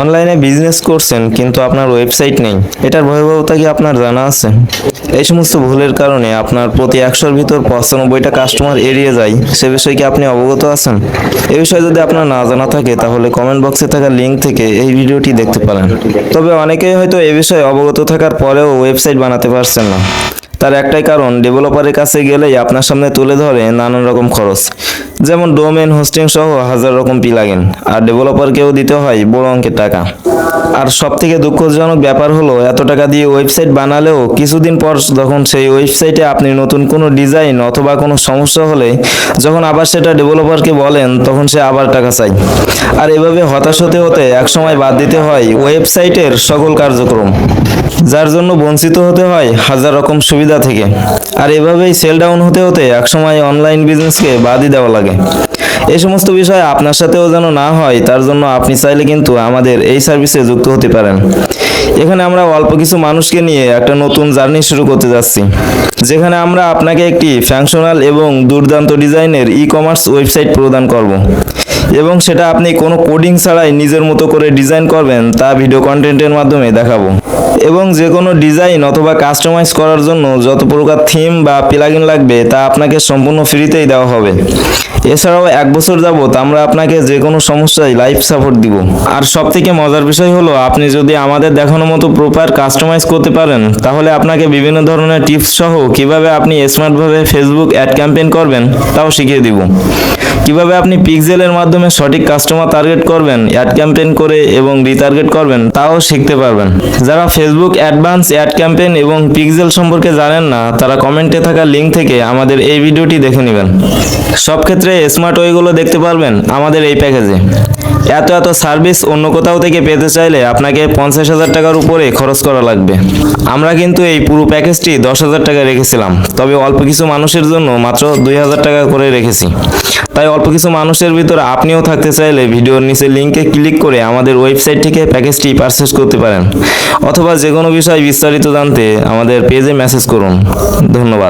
অনলাইনে বিজনেস করছেন, কিন্তু আপনার ওয়েবসাইট নেই। এটার ভয়াবহতা কি আপনার জানা আছে? এই সমস্ত ভুলের কারণে আপনার প্রতি একশোর ভিতর পঁচানব্বইটা কাস্টমার এড়িয়ে যায়। সে বিষয়ে কি আপনি অবগত আছেন? এ বিষয়ে যদি আপনার না জানা থাকে, তাহলে কমেন্ট বক্সে থাকা লিঙ্ক থেকে এই ভিডিওটি দেখতে পারেন। তবে অনেকেই হয়তো এ বিষয়ে অবগত থাকার পরেও ওয়েবসাইট বানাতে পারছেন না। তার একটাই কারণ ডেভেলপারের কাছে গেলেই আপনার সামনে তুলে ধরে নানান রকম খরচ। যেমন ডোমেন হোস্টিং সহ হাজার রকম প্লাগইন আর ডেভেলপারকেও দিতে হয় বড় অঙ্কের টাকা। আর সব থেকে দুঃখজনক ব্যাপার হলো, এত টাকা দিয়ে ওয়েবসাইট বানালেও কিছুদিন পর যখন সেই ওয়েবসাইটে আপনি নতুন কোনো ডিজাইন অথবা কোনো সমস্যা হলে, যখন আবার সেটা ডেভেলপারকে বলেন, তখন সে আবার টাকা চাই আর এভাবে হতাশ হতে হতে একসময় বাদ দিতে হয় ওয়েবসাইটের সকল কার্যক্রম, যার জন্য বঞ্চিত হতে হয় হাজার রকম সুবিধা থেকে। আর এভাবেই সেল ডাউন হতে হতে একসময় অনলাইন বিজনেসকে বাদই দেওয়া লাগে। এই সমস্ত বিষয় আপনার সাথেও যেন না হয়, তার জন্য আপনি চাইলে কিন্তু আমাদের এই সার্ভিসে যুক্ত হতে পারেন। এখানে আমরা অল্প কিছু মানুষকে নিয়ে একটা নতুন জার্নি শুরু করতে যাচ্ছি। যেখানে আমরা আপনাকে একটি ফ্যাংশনাল এবং দুর্দান্ত ডিজাইনের ই কমার্স ওয়েবসাইট প্রদান করব। এবং সেটা আপনি কোনো কোডিং ছাড়াই নিজের মতো করে ডিজাইন করবেন, তা ভিডিও কন্টেন্টের মাধ্যমে দেখাবো। এবং যে কোনো ডিজাইন অথবা কাস্টমাইজ করার জন্য যত প্রকার থিম বা প্লাগিন লাগবে, তা আপনাকে সম্পূর্ণ ফ্রিতেই দেওয়া হবে। এছাড়াও এক বছর যাবত আমরা আপনাকে যে কোনো সমস্যায় লাইফ সাপোর্ট দিব। আর সব থেকে মজার বিষয় হলো, আপনি যদি আমাদের দেখানো মতো প্রপার কাস্টমাইজ করতে পারেন, তাহলে আপনাকে বিভিন্ন ধরনের টিপস সহ কীভাবে আপনি স্মার্টভাবে ফেসবুক অ্যাড ক্যাম্পেইন করবেন, তাও শিখিয়ে দিব। কীভাবে আপনি পিক্সেলের মাধ্যমে সঠিক কাস্টমার টার্গেট করবেন অ্যাড ক্যাম্পেইন করে এবং রিটার্গেট করবেন, তাও শিখতে পারবেন। যারা ফেসবুক অ্যাডভান্স অ্যাড ক্যাম্পেইন এবং পিক্সেল সম্পর্কে জানেন না, তারা কমেন্টে থাকা লিঙ্ক থেকে আমাদের এই ভিডিওটি দেখে নেবেন। সব ক্ষেত্রে স্মার্ট ওয়েগুলো দেখতে পারবেন আমাদের এই প্যাকেজে এত এত সার্ভিস অন্য কোথাও থেকে পেতে চাইলে আপনাকে পঞ্চাশ হাজার টাকার উপরে খরচ করা লাগবে। আমরা কিন্তু এই পুরো প্যাকেজটি দশ হাজার টাকা রেখেছিলাম, তবে অল্প কিছু মানুষের জন্য মাত্র দুই হাজার টাকা করে রেখেছি। তাই অল্প কিছু মানুষের ভিতর আপনিও থাকতে চাইলে ভিডিওর নিচে লিঙ্কে ক্লিক করে আমাদের ওয়েবসাইট থেকে প্যাকেজটি পারচেস করতে পারেন। অথবা যে কোনো বিষয় বিস্তারিত জানতে আমাদের পেজে মেসেজ করুন। ধন্যবাদ।